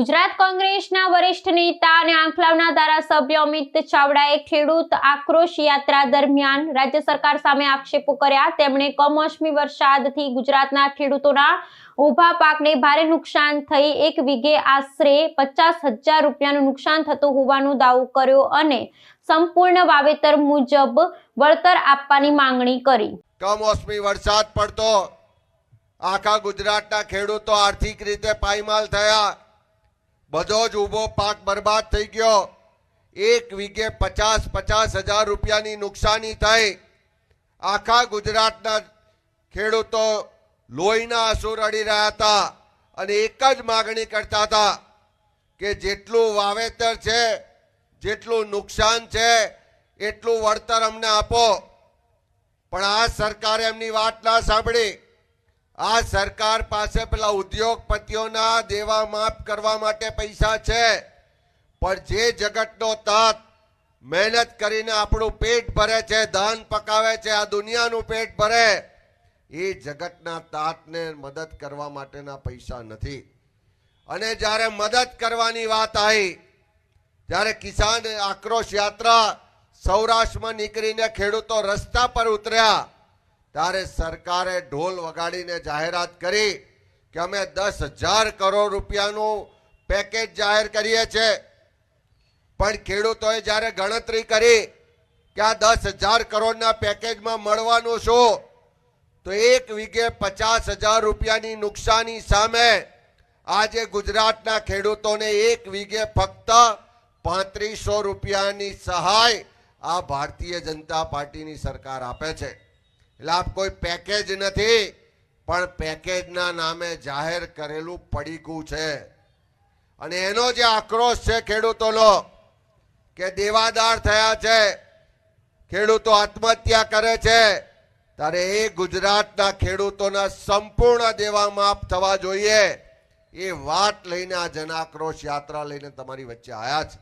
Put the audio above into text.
ગુજરાત કોંગ્રેસના વરિષ્ઠ નેતા અને આંખલાવના ધારાસભ્ય અમિત ચાવડાએ ખેડૂત આક્રોશ યાત્રા દરમિયાન રાજ્ય સરકાર સામે આક્ષેપો કર્યા. તેમણે કમોસમી વરસાદથી ગુજરાતના ખેડૂતોના ઊભા પાકને ભારે નુકસાન થઈ. એક વીઘે આશરે પચાસ હજાર રૂપિયાનું નુકસાન થતું હોવાનો દાવો કર્યો અને સંપૂર્ણ વાવેતર મુજબ વળતર આપવાની માંગણી કરી. કમોસમી વરસાદ પડતો. આખા ગુજરાતના ખેડૂતો આર્થિક રીતે પાયમાલ થયા. બધો જ ઊભો પાક બરબાદ થઈ ગયો. એક વીઘે પચાસ પચાસ હજાર રૂપિયાની નુકસાની થઈ. આખા ગુજરાતના ખેડૂતો લોહીના આંસુ રડી રહ્યા હતા અને એક જ માગણી કરતા હતા કે જેટલું વાવેતર છે, જેટલું નુકસાન છે, એટલું વળતર અમને આપો. પણ આ સરકારે એમની વાત ના સાંભળી. આ સરકાર પાસે પેલા ઉદ્યોગપતિઓના દેવા માફ કરવા માટે પૈસા છે. પણ જે જગતનો તાત મહેનત કરીને આપણું પેટ ભરે છે, ધાન પકાવે છે, આ દુનિયાનું પેટ ભરે, એ જગતના તાતને મદદ કરવા માટેના પૈસા નથી. અને જ્યારે મદદ કરવાની વાત આવી ત્યારે કિસાન આક્રોશ યાત્રા સૌરાષ્ટ્રમાં નીકળીને ખેડૂતો રસ્તા પર ઉતર્યા ત્યારે સરકારે ઢોલ વગાડીને જાહેરાત કરી કે અમે દસ હજાર કરોડ રૂપિયાનું પેકેજ જાહેર કરીએ છીએ પણ ખેડૂતોએ જ્યારે ગણતરી કરી કે આ દસ હજાર કરોડના પેકેજમાં મળવાનું શું, તો એક વીઘે પચાસ હજાર રૂપિયાની નુકસાની સામે આજે ગુજરાતના ખેડૂતોને એક વીઘે ફક્ત પાંત્રીસો રૂપિયાની સહાય આ ભારતીય જનતા પાર્ટીની સરકાર આપે છે. એટલે આપ કોઈ પેકેજ નથી, પણ પેકેજના નામે જાહેર કરેલું પડીકું છે. અને એનો જે આક્રોશ છે ખેડૂતોનો, કે દેવાદાર થયા છે, ખેડૂતો આત્મહત્યા કરે છે, ત્યારે એ ગુજરાતના ખેડૂતોના સંપૂર્ણ દેવા માફ થવા જોઈએ. એ વાત લઈને આ જનાક્રોશ યાત્રા લઈને તમારી વચ્ચે આવ્યા છે.